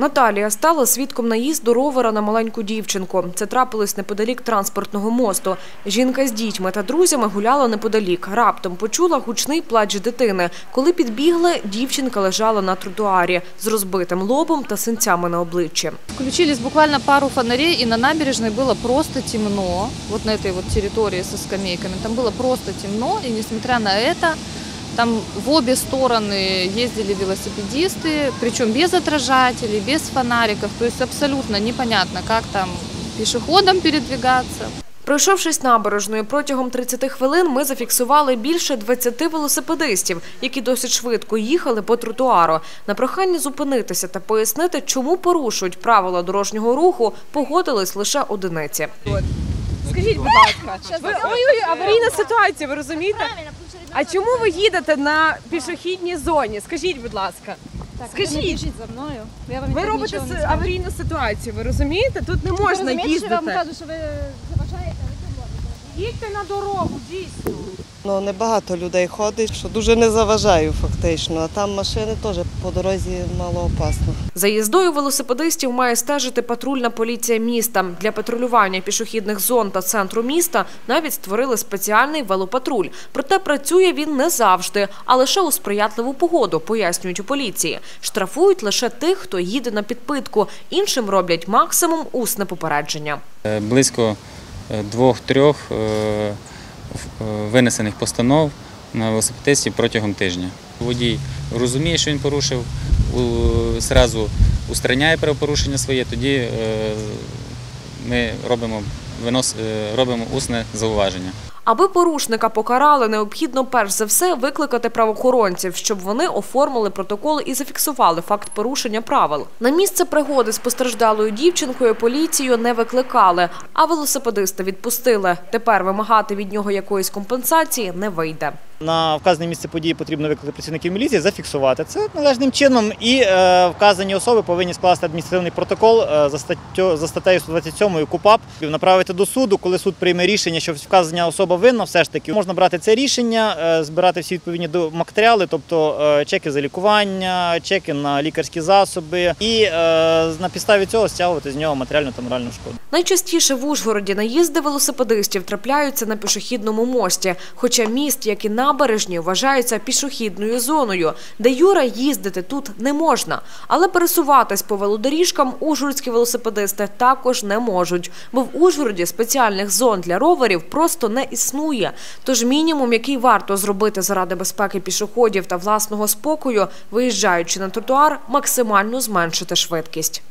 Наталія стала свідком наїзду ровера на маленьку дівчинку. Це трапилось неподалік транспортного мосту. Жінка з дітьми та друзями гуляла неподалік. Раптом почула гучний плач дитини. Коли підбігли, дівчинка лежала на тротуарі з розбитим лобом та синцями на обличчі. Включились буквально пару фонарей, и на набережной было просто темно. Вот на этой вот территории со скамейками. Там было просто темно, и несмотря на это, там в обе стороны ездили велосипедисты, причем без отражателей, без фонариков. То есть абсолютно непонятно, как там пешеходам передвигаться. Пройшовшись набережною протягом 30 хвилин, ми зафіксували більше 20 велосипедистів, які досить швидко їхали по тротуару. На прохання зупинитися та пояснити, чому порушують правила дорожнього руху, погодились лише одиниці. Скажіть, будь ласка, ви ой-ой, аварійна ситуація, ви розумієте? А чому ви їдете на пішохідній зоні? Скажіть, будь ласка. Скажіть, за мною. Я вам ви так робите нічого не с- скажу. аварійну ситуацію, ви розумієте? Тут не Ви можна розумієте, що я вам їздити. кажу, що ви заважаєте, а ви це робите. Їдьте на дорогу, дійсно. Ну, небагато людей ходить, що дуже не заважаю фактично. А там машини теж по дорозі мало опасно. За їздою велосипедистів має стежити патрульна поліція міста. Для патрулювання пішохідних зон та центру міста навіть створили спеціальний велопатруль. Проте працює він не завжди, а лише у сприятливу погоду, пояснюють у поліції. Штрафують лише тих, хто їде на підпитку. Іншим роблять максимум усне попередження. Е, Близько е, двох-трьох е, винесених постанов на велосипедистів протягом тижня. Водій розуміє, що він порушив, зразу устраняє правопорушення своє, тоді е, ми робимо, винос, е, робимо усне зауваження. Аби порушника покарали, необхідно перш за все викликати правоохоронців, щоб вони оформили протокол і зафіксували факт порушення правил. На місце пригоди з постраждалою дівчинкою поліцію не викликали, а велосипедиста відпустили. Тепер вимагати від нього якоїсь компенсації не вийде. На вказане місце події потрібно викликати працівників міліції, зафіксувати це належним чином, і е, вказані особи повинні скласти адміністративний протокол е, за статтю за статтею 127 КУПАП, направити до суду. Коли суд прийме рішення, що вказана особа винна, все ж таки можна брати це рішення, е, збирати всі відповідні до- матеріали, тобто чеки за лікування, чеки на лікарські засоби, і на підставі цього стягувати з нього матеріальну та моральну шкоду. Найчастіше в Ужгороді наїзди велосипедистів трапляються на пішохідному мості, хоча міст, як і набережні, вважаються пішохідною зоною, де Юра їздити тут не можна. Але пересуватись по велодоріжкам ужгородські велосипедисти також не можуть, бо в Ужгороді спеціальних зон для роверів просто не існує. Тож мінімум, який варто зробити заради безпеки пішоходів та власного спокою, виїжджаючи на тротуар, максимально зменшити швидкість.